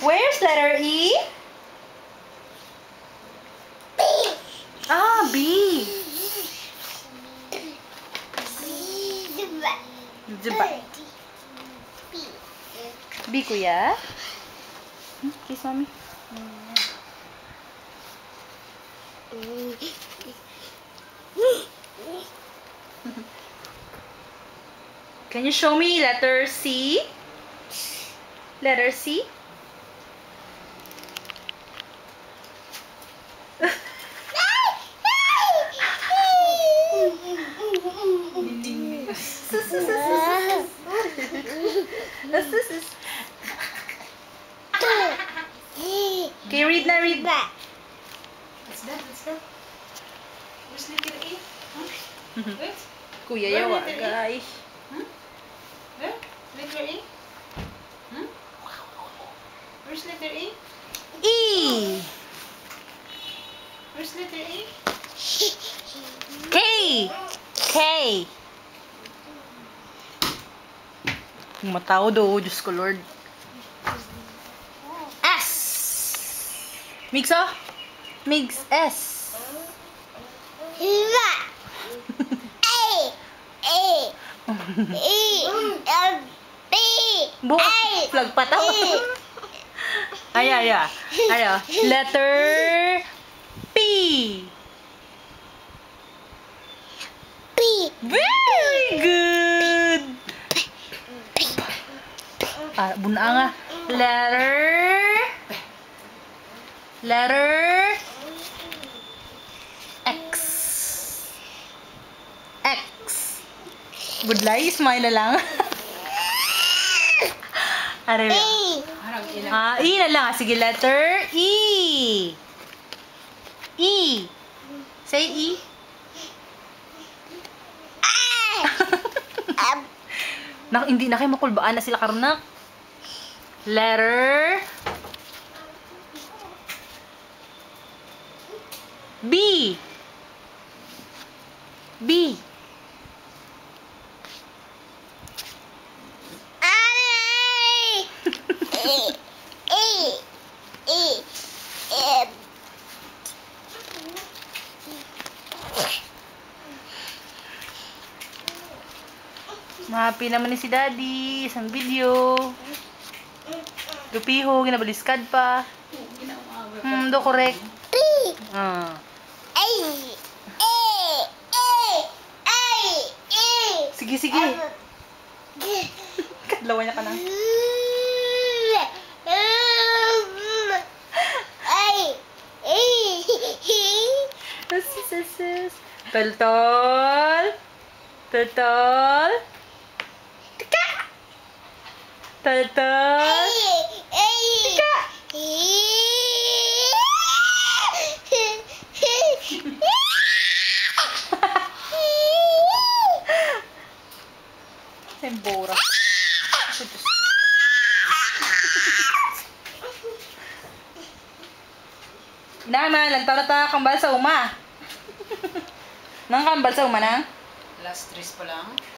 Where's letter E? B. Ah, B. Diba? B, kuya? Hmm, Kiss mommy. Can you show me letter C? Letter C? What's this? Is... Can you read now? Read that. What's that? What's that? Where's the kid eat? Mm-hmm. What? Kuya yawa, guys. Where? Letter E? Hmm? Where's letter E? E! Where's letter E? K! K! Matao do, Diyos ko Lord. S. Mix oh? Mix S. Bu flag pa to. Ay, ay, ay. Ano? Letter P. Very good. Ah, buna nga. Letter Letter X. X. Budlay, smile na lang. Parang ina. Ah, E na lang. Sige, letter E. E. Say E. Nak, hindi na kayo makulbaan na sila karnak. Letter B. B. Happy naman ni si Daddy. Isang video. Lupiho, ginabaliskad pa. Hmm, do correct. Ah. Sige, sige. Kadlawa niya ka na. Sis. Tol-tol. Tol-tol. Tika. Tol-tol. Sembora. Naman, lantaw na ta kambal sa uma. Nang kambal sa uma nang? Last trace pa lang.